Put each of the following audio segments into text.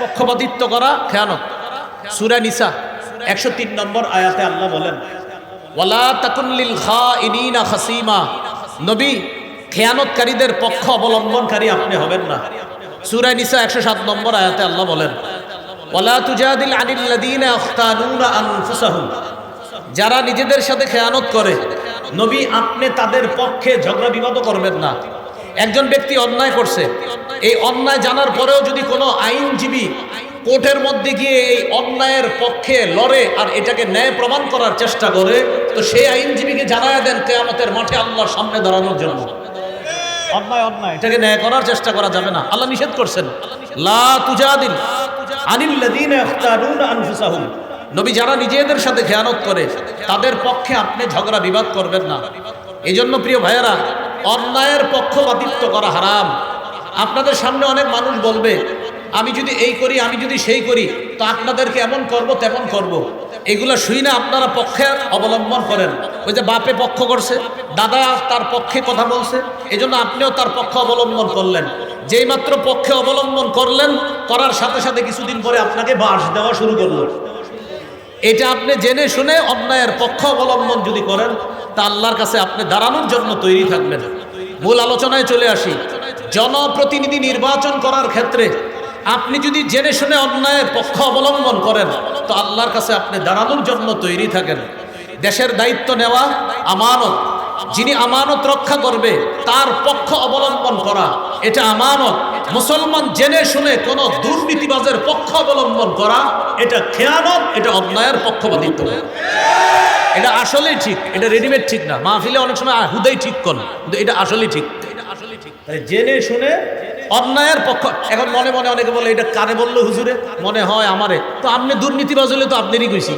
পক্ষপাতিত্ব করা খেয়ানত। সুরা নিসা, একশো তিন নম্বর আয়াতে আল্লাহ বলেন, ওয়ালা তাকুল্লিল খা ইনিনা খাসিমা। নবী, খেয়ানতকারীদের পক্ষ অবলম্বনকারী আপনি হবেন না। সুরা নিসা, একশো সাত নম্বর আয়াতে আল্লাহ বলেন, ওয়ালা তুজাদিল আনিল্লাদিনা আখতানুনা আনফুসাহুম। যারা নিজেদের সাথে খেয়ানত করে, নবী, আপনি তাদের পক্ষে ঝগড়া বিবাদ করবেন না। একজন ব্যক্তি অন্যায় করছে। এই অন্যায় জানার পরেও যদি কোনো আইনজীবী কোর্টের মধ্যে গিয়ে এই অন্যায়ের পক্ষে লড়ে আর এটাকে ন্যায় প্রমাণ করার চেষ্টা করে তো সেই আইনজীবীকে জানায় দেন কেয়ামতের মাঠে আল্লাহর সামনে দাঁড়ানোর জন্য। অন্যায় অন্যায়। এটাকে ন্যায় করার চেষ্টা করা যাবে না। আল্লাহ নিষেধ করছেন। লা তুজাদিল আনিল্লাযীনা ইখতারুনা আনফুসাহুম। নবী যারা নিজেদের সাথে খেয়ানত করে তাদের পক্ষে আপনি ঝগড়া বিবাদ করবেন না। এই জন্য প্রিয় ভাইয়েরা অন্যায়ের পক্ষপাতিত্ব করা হারাম। আপনাদের সামনে অনেক মানুষ বলবে, আমি যদি এই করি, আমি যদি সেই করি, তো আপনাদেরকে এমন করব, তেমন করব। এগুলো শুই না, আপনারা পক্ষে অবলম্বন করেন। ওই যে বাপে পক্ষ করছে, দাদা তার পক্ষে কথা বলছে, এজন্য আপনিও তার পক্ষ অবলম্বন করলেন। যেই মাত্র পক্ষে অবলম্বন করলেন, করার সাথে সাথে কিছুদিন পরে আপনাকে বাস দেওয়া শুরু করল। এটা আপনি জেনে শুনে অন্যায়ের পক্ষ অবলম্বন যদি করেন তা আল্লাহর কাছে আপনি দাঁড়ানোর জন্য তৈরি থাকবেন। মূল আলোচনায় চলে আসি। জনপ্রতিনিধি নির্বাচন করার ক্ষেত্রে আপনি যদি জেনে শুনে অন্যায়ের পক্ষ অবলম্বন করেন, তো আল্লাহর কাছে আপনি দাঁড়ানোর জন্য তৈরি থাকেন। দেশের দায়িত্ব নেওয়া, আমানত, যিনি আমানত রক্ষা করবে, তার পক্ষ অবলম্বন করা, এটা আমানত। মুসলমান জেনে শুনে কোন দুর্নীতিবাজের পক্ষ অবলম্বন করা, এটা খেয়ানত, এটা অন্যায়ের পক্ষপাতিত্ব। এটা আসলেই ঠিক এটা রেডিমেড ঠিক না। মাহফিলে অনেক সময় হুদাই ঠিক করেন কিন্তু এটা আসলেই ঠিক। তাই জেনে শুনে অন্যায়ের পক্ষ এখন মনে মনে অনেকে বলে এটা কারে বলল হুজুরে? মনে হয় আমারে। তো আপনি দুর্নীতিবাজ হলে তো আপনারই কইছি।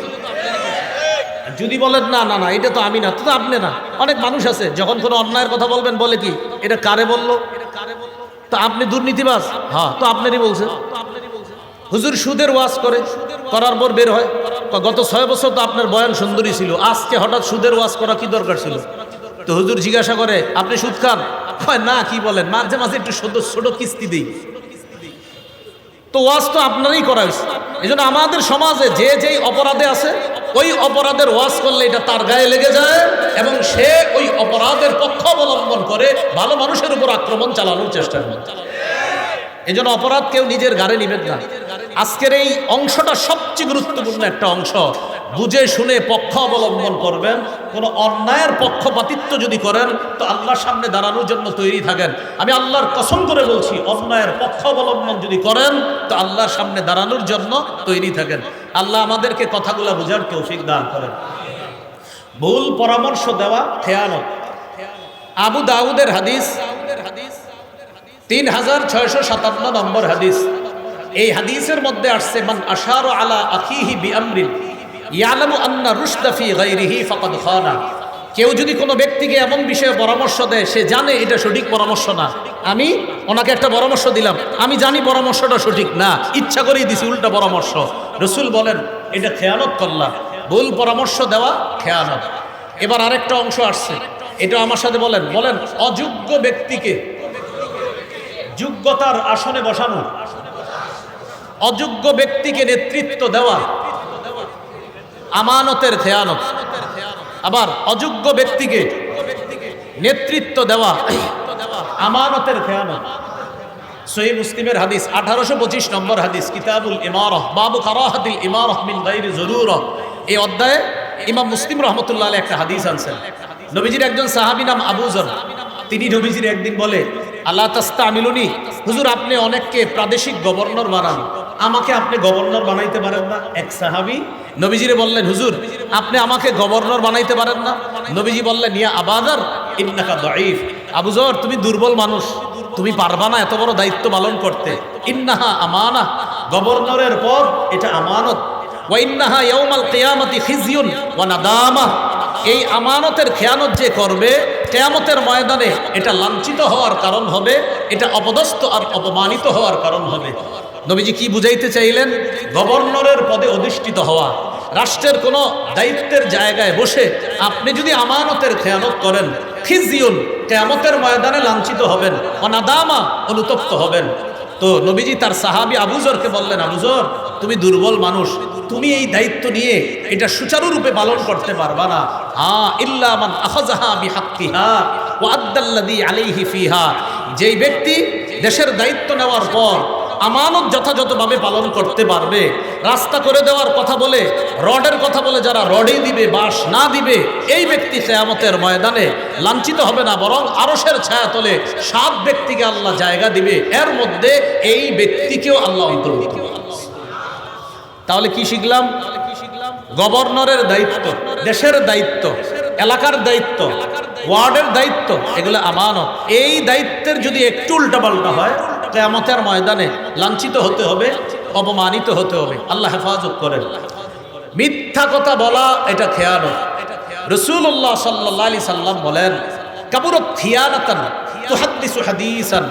যদি বলেন না না না এটা তো আমি না তো আপনি না। অনেক মানুষ আছে যখন কোনো অন্যায়ের কথা বলবেন বলে কি এটা কারে বলল? তো আপনি দুর্নীতিবাজ? হ্যাঁ তো আপনারই বলছে হুজুর সুদের ওয়াজ করে করার পর বের হয়। গত ছয় বছর তো আপনার বয়ান সুন্দরী ছিল। আজকে হঠাৎ সুদের ওয়াজ করা কি দরকার ছিল? তো হুজুর জিজ্ঞাসা করে, আপনি সুদ খান? না, কি বলেন? মাঝে মাঝে একটু ছোট ছোট কিস্তি দিই। তো ওয়াজ তো আপনারই করা হয়েছে। এই জন্য আমাদের সমাজে যে যেই অপরাধে আছে, ওই অপরাধের ওয়াজ করলে এটা তার গায়ে লেগে যায় এবং সে ওই অপরাধের পক্ষ অবলম্বন করে ভালো মানুষের উপর আক্রমণ চালানোর চেষ্টা করে। এই জন্য অপরাধ কেউ নিজের গাড়ে নিবেন না। আজকের এই অংশটা সবচেয়ে গুরুত্বপূর্ণ একটা অংশ। বুঝে শুনে পক্ষ অবলম্বন করবেন। কোনো অন্যায়ের পক্ষপাতিত্ব যদি করেন, তো আল্লাহর সামনে দাঁড়ানোর জন্য তৈরি থাকেন। আমি আল্লাহর কসম করে বলছি, অন্যায়ের পক্ষ অবলম্বন যদি করেন, তো আল্লাহর সামনে দাঁড়ানোর জন্য তৈরি থাকেন। আল্লাহ আমাদেরকে কথাগুলো বোঝার তৌফিক দান করেন। ভুল পরামর্শ দেওয়া খেয়ানত। আবু দাউদের হাদিস, তিন হাজার ছয়শো সাতান্ন নম্বর হাদিস। এই হাদিসের মধ্যে আসছে, মান আশার আলা আখিহি বি আমরিন ইয়ালামু আন্না রুশদাফি গাইরিহি ফাকাদ খানা কেউ যদি কোনো ব্যক্তিকে এমন বিষয়ে পরামর্শ দেয়, সে জানে এটা সঠিক পরামর্শ না। আমি ওনাকে একটা পরামর্শ দিলাম, আমি জানি পরামর্শটা সঠিক না, ইচ্ছা করেই দিছি, উল্টা পরামর্শ। রসুল বলেন, এটা খেয়ানত করলাম ভুল পরামর্শ দেওয়া খেয়ানত। এবার আরেকটা অংশ আসছে, এটা আমার সাথে বলেন বলেন, অযোগ্য ব্যক্তিকে যোগ্যতার আসনে বসানো অযোগ্য ব্যক্তিকে নেতৃত্ব দেওয়া। আমানতের খেয়ানত। আবার অযোগ্য ব্যক্তিকে নেতৃত্ব দেওয়া। আমানতের খেয়ানত। সহি মুসলিমের হাদিস, আঠারোশো পঁচিশ নম্বর হাদিস, কিতাবুল ইমারহ, বাবু ইমারহ মিন গাইরি জরুর এই অধ্যায়ে ইমাম মুসলিম রহমতুল্লাহ একটা হাদিস আনছেন। নবীজির একজন সাহাবী নাম আবুজর তিনি নবীজির একদিন বলে, আল্লাহ তাস্তা আমিলুনি হুজুর আপনি অনেককে প্রাদেশিক গভর্নর বানান। আমাকে আপনি গভর্নর বানাইতে পারেন না? এক সাহাবি নবীজিরে বললেন, হুজুর, আপনি আমাকে গভর্নর বানাইতে পারেন না? নবীজি বললেন, ইয়া আবাদার, ইন্নাকা দঈফ। আবুজর তুমি দুর্বল মানুষ। তুমি পারবা না এত বড় দায়িত্ব পালন করতে। ইন্নাহা আমানা। গভর্নরের পদ, এটা আমানত। ওয়া ইন্নাহা ইয়াউমাল কিয়ামতি খিজিয়ুন ওয়া নাদামা। এই আমানতের খেয়ানত যে করবে, কেয়ামতের ময়দানে এটা লাঞ্ছিত হওয়ার কারণ হবে, এটা অপদস্থ আর অপমানিত হওয়ার কারণ হবে। নবীজি কি বুঝাইতে চাইলেন? গভর্নরের পদে অধিষ্ঠিত হওয়া। রাষ্ট্রের কোনো দায়িত্বের জায়গায় বসে আপনি যদি আমানতের খেয়ানত করেন খিজিউন কেয়ামতের ময়দানে লাঞ্ছিত হবেন, অনাদামা, অনুতপ্ত হবেন। তো নবীজি তার সাহাবি আবুজরকে বললেন আবুজর তুমি দুর্বল মানুষ, তুমি এই দায়িত্ব নিয়ে এটা সুচারুরূপে পালন করতে পারবা না। হা, ইল্লা মান আখাযাহা বিহাক্কিহা ওয়া আদ্দাল্লাযী আলাইহি ফিহা। যেই ব্যক্তি দেশের দায়িত্ব নেওয়ার পর আমানত যথাযথভাবে পালন করতে পারবে। রাস্তা করে দেওয়ার কথা বলে, রডের কথা বলে যারা রডে দিবে বাস না দিবে, এই ব্যক্তি কেয়ামতের ময়দানে লাঞ্ছিত হবে না, বরং আরসের ছায়া তোলে সাত ব্যক্তিকে আল্লাহ জায়গা দিবে। এর মধ্যে এই ব্যক্তিকেও আল্লাহ অন্তর্ভুক্ত। তাহলে কি শিখলাম? গভর্নরের দায়িত্ব, দেশের দায়িত্ব, এলাকার দায়িত্ব, ওয়ার্ডের দায়িত্ব, এগুলো আমানত। এই দায়িত্বের যদি একটু উল্টাপাল্টা হয় কেয়ামতের ময়দানে লাঞ্ছিত হতে হবে, অপমানিত হতে হবে। আল্লাহ হেফাজত করেন। মিথ্যা কথা বলা, এটা খেয়ানো রসুল্লাহ সাল্লাহ আলি সাল্লাম বলেন, কাবুরত থিয়ানাতান তুহাদ্দিসু হাদিসান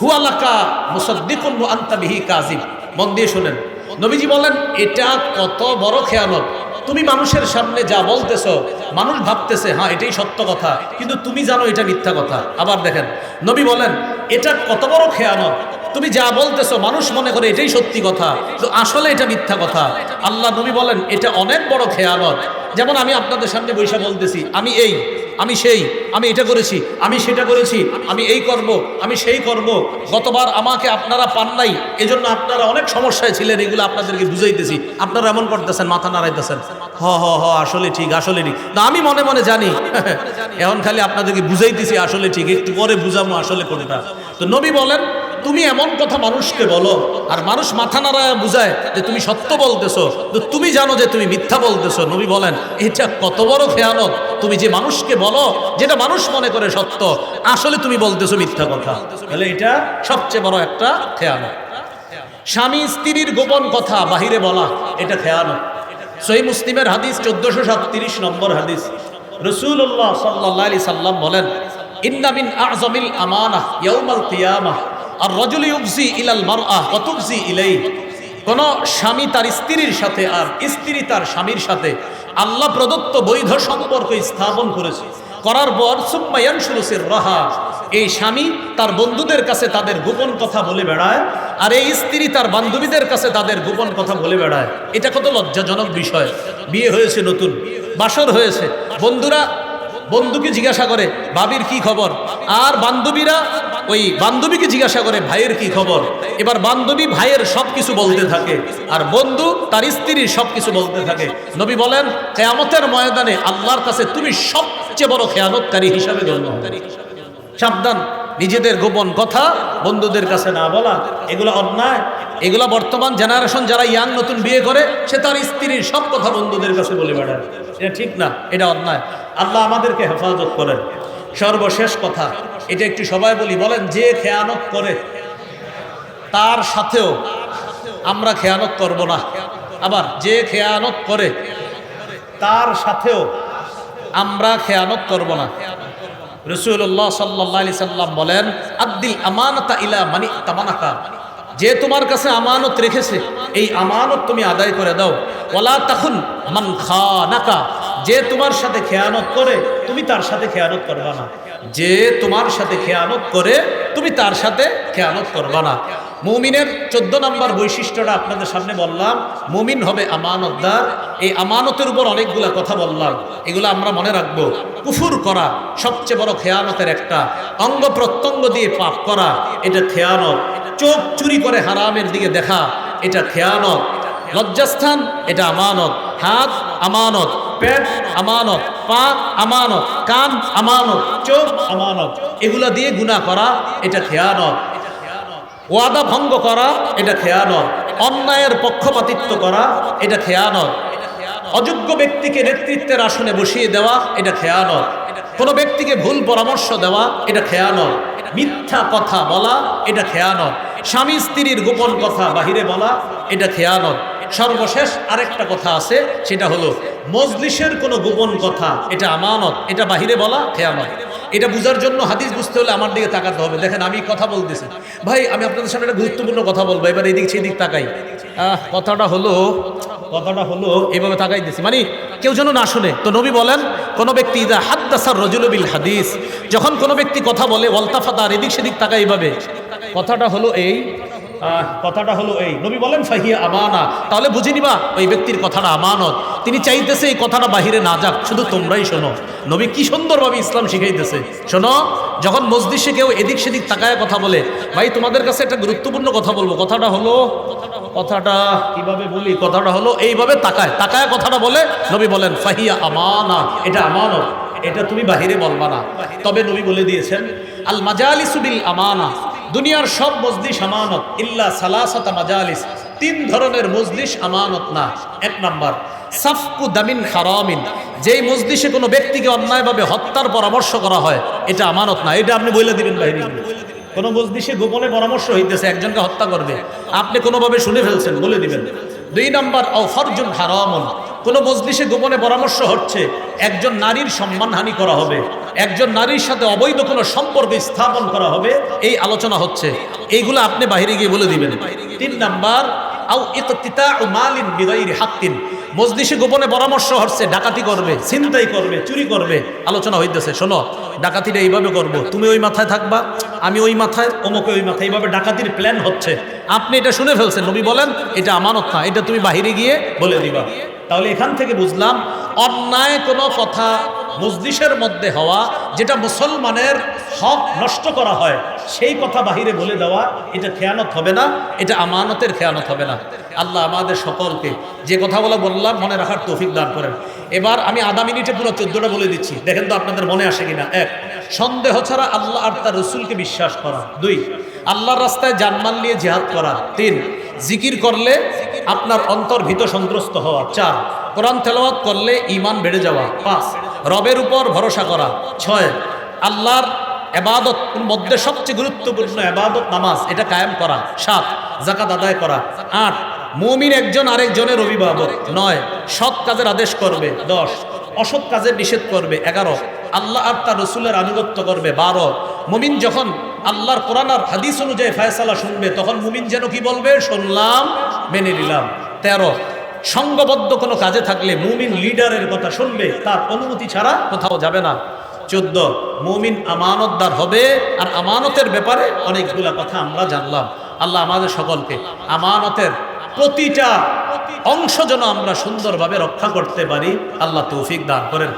হুয়ালাকা মুসাদ্দিকুন ওয়া আনতা বিহি কাযিব। মন দিয়ে শুনেন। নবীজি বলেন, এটা কত বড় খেয়ানত। তুমি মানুষের সামনে যা বলতেছ, মানুষ ভাবতেছে হ্যাঁ এটাই সত্য কথা। কিন্তু তুমি জানো এটা মিথ্যা কথা। আবার দেখেন, নবী বলেন, এটা কত বড় খেয়ানত। তুমি যা বলতেছো, মানুষ মনে করে এটাই সত্যি কথা। তো আসলে এটা মিথ্যা কথা। আল্লাহ নবী বলেন, এটা অনেক বড় খেয়ানত। যেমন আমি আপনাদের সামনে বৈশা বলতেছি, আমি এই আমি সেই, আমি এটা করেছি, আমি সেটা করেছি, আমি এই কর্ম, আমি সেই কর্ম। গতবার আমাকে আপনারা পান নাই, এজন্য আপনারা অনেক সমস্যায় ছিলেন, এগুলো আপনাদেরকে বুঝাইতেছি। আপনারা এমন করতেছেন, মাথা নাড়াইতেছেন। হ হ হ, আসলে ঠিক আসলে ঠিক। না, আমি মনে মনে জানি, এখন খালি আপনাদেরকে বুঝাইতেছি, আসলে ঠিক, একটু পরে বুঝাবো আসলে কোনটা। তো নবী বলেন তুমি এমন কথা মানুষকে বলো, আর মানুষ মাথা নাড়ায় বুঝায় যে তুমি সত্য বলতেছো। তো তুমি জানো যে তুমি মিথ্যা বলতেছো। নবী বলেন, এটা কত বড় খেয়ানত। তুমি যে মানুষকে বলো, যেটা মানুষ মনে করে সত্য, আসলে তুমি বলতেছো মিথ্যা কথা। তাহলে এটা সবচেয়ে বড় একটা খেয়ানত। স্বামী স্ত্রীর গোপন কথা বাহিরে বলা, এটা খেয়ানত। সহি মুসলিমের হাদিস চোদ্দশো সাতত্রিশ নম্বর হাদিস। রসুল্লাহ সাল্লাহ আলি সাল্লাম বলেন ইন্দামিন আজমিল আমানা ইয়াউমাল কিয়ামা। আর রজুল ইউবজি ইলাল মারআহ ওয়া তুবজি ইলাই কোন স্বামী তার স্ত্রীর সাথে আর স্ত্রী তার স্বামীর সাথে আল্লাহ প্রদত্ত বৈধ সম্পর্ক স্থাপন করেছে। করার পর সুম্মায়ান সুরসের রাহা এই স্বামী তার বন্ধুদের কাছে তাদের গোপন কথা বলে বেড়ায় আর এই স্ত্রী তার বান্ধবীদের কাছে তাদের গোপন কথা বলে বেড়ায়। এটা কত লজ্জাজনক বিষয়। বিয়ে হয়েছে নতুন, বাসর হয়েছে। বন্ধুরা বন্ধুকে জিজ্ঞাসা করে ভাবির কি খবর? আর বান্ধবীরা ওই বান্ধবীকে জিজ্ঞাসা করে, ভাইয়ের কি খবর? এবার বান্ধবী ভাইয়ের সব কিছু বলতে থাকে আর বন্ধু তার স্ত্রীর সব কিছু বলতে থাকে। নবী বলেন, কেয়ামতের ময়দানে আল্লাহর কাছে তুমি সবচেয়ে বড় খেয়ানতকারী হিসাবে গণ্য সাবধান নিজেদের গোপন কথা বন্ধুদের কাছে না বলা, এগুলো অন্যায়। এগুলো বর্তমান জেনারেশন যারা ইয়াং নতুন বিয়ে করে, সে তার স্ত্রীর সব কথা বন্ধুদের কাছে বলে বেড়ায়। এটা ঠিক না, এটা অন্যায়। আল্লাহ আমাদেরকে হেফাজত করেন। সর্বশেষ কথা, এটা একটু সবাই বলি, বলেন, যে খেয়ানত করে, তার সাথেও আমরা খেয়ানত করব না। আবার, যে খেয়ানত করে, তার সাথেও আমরা খেয়ানত করব না। রসুল্লাহ সাল্লি সাল্লাম বলেন, আব্দিল আমানতা ইলা মানি তামানাকা যে তোমার কাছে আমানত রেখেছে, এই আমানত তুমি আদায় করে দাও। ওলা তখন মান খানাকা। যে তোমার সাথে খেয়ানত করে, তুমি তার সাথে খেয়ানত করবা না। যে তোমার সাথে খেয়ানত করে, তুমি তার সাথে খেয়ানত করবা না। মুমিনের চোদ্দ নম্বর বৈশিষ্ট্যটা আপনাদের সামনে বললাম। মুমিন হবে আমানতদার। এই আমানতের উপর অনেকগুলা কথা বললাম। এগুলো আমরা মনে রাখব। কুফুর করা সবচেয়ে বড় খেয়ানতের একটা অঙ্গ প্রত্যঙ্গ দিয়ে পাপ করা, এটা খেয়ানত। চোখ চুরি করে হারামের দিকে দেখা, এটা খেয়ানত। লজ্জাস্থান, এটা আমানত। হাত, আমানত। পেট, আমানত। পা, আমানত। কান, আমানত। চোখ, আমানত। এগুলা দিয়ে গুণা করা, এটা খেয়ানত। ওয়াদা ভঙ্গ করা, এটা খেয়ানত অন্যায়ের পক্ষপাতিত্ব করা, এটা খেয়ানত অযোগ্য ব্যক্তিকে নেতৃত্বের আসনে বসিয়ে দেওয়া, এটা খেয়ানত কোনো ব্যক্তিকে ভুল পরামর্শ দেওয়া, এটা খেয়ানত মিথ্যা কথা বলা, এটা খেয়ানত স্বামী স্ত্রীর গোপন কথা বাহিরে বলা, এটা খেয়ানত সর্বশেষ আরেকটা কথা আছে, সেটা হলো, মজলিসের কোনো গোপন কথা, এটা আমানত, এটা বাহিরে বলা খেয়ানত এটা বুঝার জন্য হাদিস বুঝতে হলে আমার দিকে তাকাতে হবে। দেখেন, আমি কথা বলতেছি। ভাই, আমি আপনাদের সামনে একটা গুরুত্বপূর্ণ কথা বলব। এবার এদিক সেদিক তাকাই। কথাটা হলো কথাটা হলো, এভাবে তাকাই দিছি মানে কেউ যেন না শুনে। তো নবী বলেন, কোনো ব্যক্তি ইদা হাদ্দাসার রজুলবিল হাদিস, যখন কোনো ব্যক্তি কথা বলে ওয়ালতাফাতার এদিক সেদিক তাকাই এইভাবে কথাটা হলো এই কথাটা হলো এই। নবী বলেন, ফাহিয়া আমানা। তাহলে বুঝে নিবা, ওই ব্যক্তির কথাটা আমানত। তিনি চাইতেছে এই কথাটা বাহিরে না যাক, শুধু তোমরাই শোনো। নবী কি সুন্দরভাবে ইসলাম শিখাইতেছে। শোনো, যখন মসজিদে কেউ এদিক সেদিক তাকায় কথা বলে, ভাই, তোমাদের কাছে একটা গুরুত্বপূর্ণ কথা বলব। কথাটা হলো, কথাটা কীভাবে বলি? কথাটা হলো, এইভাবে তাকায়। তাকায় কথাটা বলে, নবী বলেন, ফাহিয়া আমানা। এটা আমানত। এটা তুমি বাহিরে বলবা না। তবে নবী বলে দিয়েছেন আল মাজালিসু বিল আমানা দুনিয়ার সব মজলিস আমানত, ইল্লা সালাসাতা মাজালিস, তিন ধরনের মজলিস আমানত না। এক নাম্বার, সাফকু দামিন হারামিন, যেই মজলিসে কোনো ব্যক্তিকে অন্যায়ভাবে হত্যার পরামর্শ করা হয়, এটা আমানত না। এটা আপনি বলে দিবেন গিয়ে। কোনো মজলিসে গোপনে পরামর্শ হইতেছে, একজনকে হত্যা করবে, আপনি কোনোভাবে শুনে ফেলছেন, বলে দিবেন। দুই নম্বর, অফরজুন হারামন, কোনো মজলিসে গোপনে পরামর্শ হচ্ছে, একজন নারীর সম্মানহানি করা হবে। একজন নারীর সাথে অবৈধ কোনো সম্পর্ক স্থাপন করা হবে, এই আলোচনা হচ্ছে। এইগুলো আপনি বাইরে গিয়ে বলে দিবেন। তিন নাম্বার, আও ইকতিতা মালিন বিগাইরি হাক্কিন। মজলিসে গোপনে পরামর্শ হচ্ছে, ডাকাতি করবে চিন্তাই করবে, চুরি করবে। আলোচনা হইতেছে, শোনো, ডাকাতিটা এইভাবে করব। তুমি ওই মাথায় থাকবা, আমি ওই মাথায়, অমুকে ওই মাথায়। এইভাবে ডাকাতির প্ল্যান হচ্ছে। আপনি এটা শুনে ফেলছেন, নবী বলেন, এটা আমানত না, এটা তুমি বাহিরে গিয়ে বলে দিবা। তাহলে এখান থেকে বুঝলাম, অন্যায় কোনো কথা মজলিসের মধ্যে হওয়া যেটা মুসলমানের হক নষ্ট করা হয়, সেই কথা বাহিরে বলে দেওয়া, এটা খেয়ানত হবে না, এটা আমানতের খেয়ানত হবে না। আল্লাহ আমাদের সকলকে যে কথাগুলো বললাম, মনে রাখার তৌফিক দান করেন। এবার আমি আধা মিনিটে পুরো চোদ্দটা বলে দিচ্ছি। দেখেন তো আপনাদের মনে আসে কিনা? এক, সন্দেহ ছাড়া আল্লাহ আর তার রসুলকে বিশ্বাস করা। দুই, আল্লাহর রাস্তায় জানমাল নিয়ে জেহাদ করা। তিন, জিকির করলে আপনার অন্তর ভীত সন্ত্রস্ত হওয়া। চার, কোরআন তেলাওয়াত করলে ইমান বেড়ে যাওয়া। পাঁচ রবের উপর ভরসা করা। ছয়, আল্লাহর এবাদত মধ্যে সবচেয়ে গুরুত্বপূর্ণ এবাদত নামাজ, এটা কায়েম করা। সাত জাকাত আদায় করা। আট, মুমিন একজন আরেকজনের অভিভাবক। নয়, সৎ কাজের আদেশ করবে। দশ, অসৎ কাজের নিষেধ করবে। এগারো, আল্লাহ আর তার রসুলের আনুগত্য করবে। বারো, মুমিন যখন আল্লাহর কোরআন আর হাদিস অনুযায়ী ফায়সালা শুনবে, তখন মুমিন যেন কি বলবে? শুনলাম, মেনে নিলাম। তেরো সঙ্গবদ্ধ কোনো কাজে থাকলে মুমিন লিডারের কথা শুনবে, তার অনুমতি ছাড়া কোথাও যাবে না। চোদ্দ, মুমিন আমানতদার হবে, আর আমানতের ব্যাপারে অনেকগুলা কথা আমরা জানলাম। আল্লাহ আমাদের সকলকে আমানতের প্রতিটা অংশ যেন আমরা সুন্দরভাবে রক্ষা করতে পারি। আল্লাহ তৌফিক দান করেন।